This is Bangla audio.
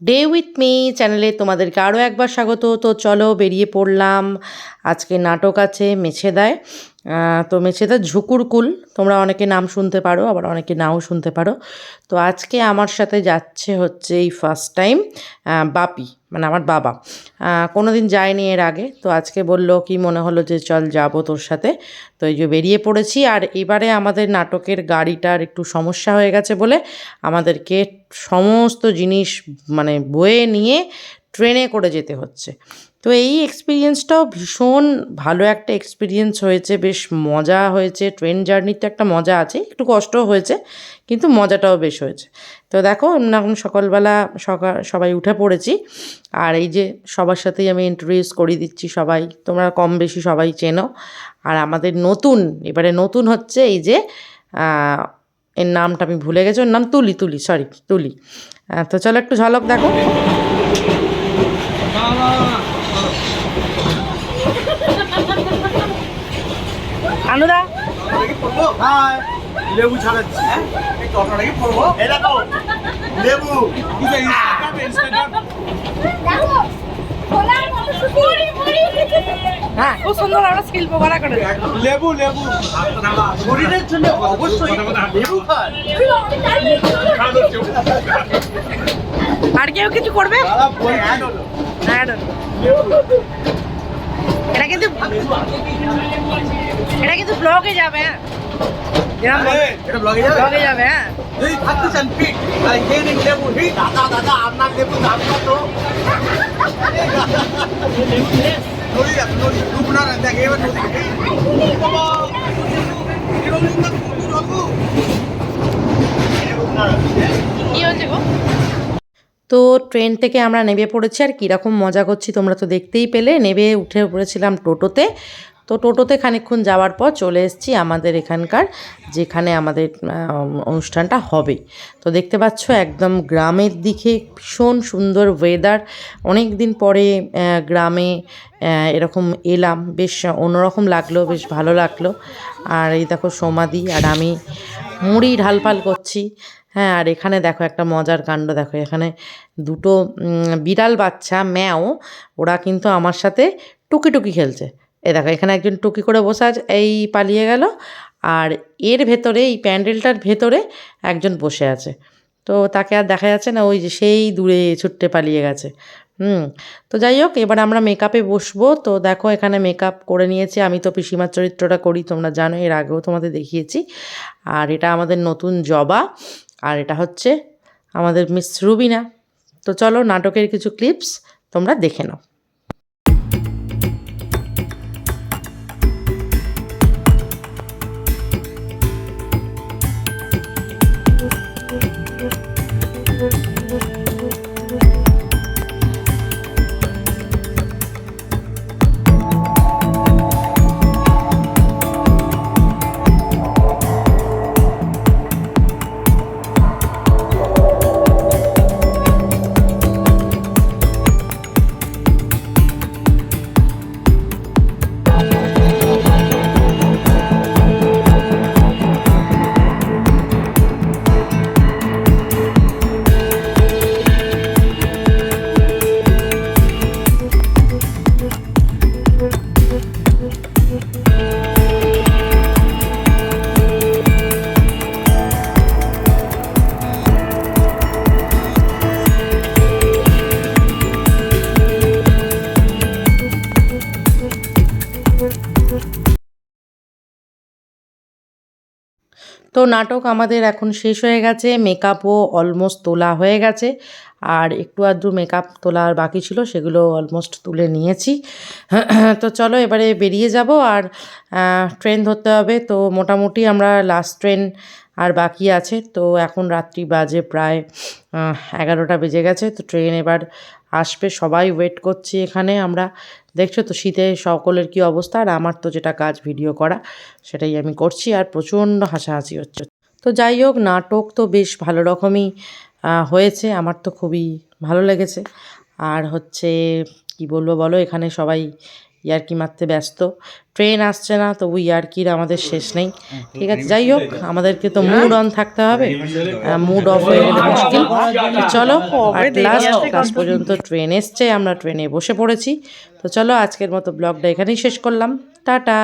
ডে উইথ মি চ্যানেলে তোমাদেরকে আরও একবার স্বাগত। তো চলো বেরিয়ে পড়লাম। আজকে নাটক আছে মেছেদায়। দেয় তো মেছেদা ঝুকুরকুল। তোমরা অনেকে নাম শুনতে পারো, আবার অনেকে নাও শুনতে পারো। তো আজকে আমার সাথে যাচ্ছে হচ্ছে এই ফার্স্ট টাইম বাপি মানে আমার বাবা। আহ, কোনোদিন যায়নি এর আগে। তো আজকে বলল কি মনে হলো যে চল যাব তোর সাথে? তো এই যে বেরিয়ে পড়েছি আর এবারে আমাদের নাটকের গাড়িটার একটু সমস্যা হয়ে গেছে বলে আমাদেরকে সমস্ত জিনিস মানে বয়ে নিয়ে ট্রেনে করে যেতে হচ্ছে। তো এই এক্সপিরিয়েন্সটাও ভীষণ ভালো একটা এক্সপিরিয়েন্স হয়েছে, বেশ মজা হয়েছে। ট্রেন জার্নিতে একটা মজা আছে, একটু কষ্টও হয়েছে, কিন্তু মজাটাও বেশ হয়েছে। তো দেখো, আমরা এখন সকালবেলা সকাল সবাই উঠে পড়েছি, আর এই যে সবার সাথেই আমি ইন্ট্রোডিউস করিয়ে দিচ্ছি সবাই, তোমরা কম বেশি সবাই চেনো। আর আমাদের নতুন, এবারে নতুন হচ্ছে এই যে এর নামটা আমি ভুলে গেছি, ওর নাম তুলি তুলি সরি তুলি। তো চলো একটু ঝলক দেখো। আনুদা হ্যাঁ। লেবু ছাড়াচ্ছি। হ্যাঁ? লেবু। মুড়ি হ্যাঁ খুব সুন্দর আমরা শিল্প করা করে লেবু লেবু। শরীরের জন্য অবশ্যই লেবু খান আর কেউ কিছু করবে দাদা বই অ্যাড হলো হ্যাঁ এটা কিন্তু এটা কিন্তু ব্লগে যাবে হ্যাঁ। আরে, এটা ব্লগে যাবে। ব্লগে যাবে হ্যাঁ। যদি থাকতে চান পিক তাহলে খেয়ে নিন লেবু হি দাদা দাদা আপনার লেবু দাম কত? নদী দেখ এবার কি হয়েছে গো? তো ট্রেন থেকে আমরা নেমে পড়েছি আর কীরকম মজা করছি তোমরা তো দেখতেই পেলে। নেবে উঠে পড়েছিলাম টোটোতে। তো টোটোতে খানিকক্ষণ যাওয়ার পর চলে এসেছি আমাদের এখানকার, যেখানে আমাদের অনুষ্ঠানটা হবে। তো দেখতে পাচ্ছ একদম গ্রামের দিকে ভীষণ সুন্দর ওয়েদার অনেক দিন পরে গ্রামে এরকম এলাম। বেশ অন্যরকম লাগল, বেশ ভালো লাগল। আর এই দেখো সমাধি, আর আমি মুড়ি ঢালপাল করছি। হ্যাঁ আর এখানে দেখো একটা মজার কাণ্ড। দেখো, এখানে দুটো বিড়াল বাচ্চা, ম্যাও, ওরা কিন্তু আমার সাথে টুকি টুকি খেলছে। এ দেখো, এখানে একজন টুকি করে বসে আছে, এই পালিয়ে গেল। আর এর ভেতরে, এই প্যান্ডেলটার ভেতরে একজন বসে আছে। তো তাকে আর দেখা যাচ্ছে না, ওই যে সেই দূরে ছুট্টে পালিয়ে গেছে। হুম, তো যাই হোক, এবার আমরা মেকআপে বসবো। তো দেখো, এখানে মেকআপ করে নিয়েছি। আমি তো পিসিমার চরিত্রটা করি, তোমরা জানো, এর আগেও তোমাদের দেখিয়েছি। আর এটা আমাদের নতুন জবা, আর এটা হচ্ছে আমাদের মিস রুবিনা। তো চলো, নাটকের কিছু ক্লিপস তোমরা দেখে নাও। তো নাটক আমাদের এখন শেষ হয়ে গেছে মেকআপও অলমোস্ট তোলা হয়ে গেছে। আর একটু আধটু মেকআপ তোলার বাকি ছিল, সেগুলো অলমোস্ট তুলে নিয়েছি। তো চলো এবারে বেরিয়ে যাব। আর ট্রেন ধরতে হবে। তো মোটামুটি আমরা লাস্ট ট্রেন আর বাকি আছে। তো এখন রাত্রি বাজে প্রায় এগারোটা বেজে গেছে। তো ট্রেন এবার আসবে। সবাই ওয়েট করছি এখানে আমরা। দেখছ তো শীতে সকলের কি অবস্থা? আর আমার তো যেটা কাজ ভিডিও করা, সেটাই আমি করছি। আর প্রচণ্ড হাসাহাসি হচ্ছে। তো যাই হোক, নাটক তো বেশ ভালো রকমই হয়েছে। আমার তো খুবই ভালো লেগেছে। আর হচ্ছে, কি বলব বলো? এখানে সবাই ইয়ার্কি মারতে ব্যস্ত। ট্রেন আসছে না, তবু ইয়ার্কির আমাদের শেষ নেই। ঠিক আছে, যাই হোক, আমাদেরকে তো মুড অন থাকতে হবে। মুড অফ হয়ে গেলে মুশকিল। চলো, আর লাস্ট ক্লাস পর্যন্ত ট্রেন এসছে, আমরা ট্রেনে বসে পড়েছি। তো চলো, আজকের মতো ব্লগটা এখানেই শেষ করলাম। টাটা।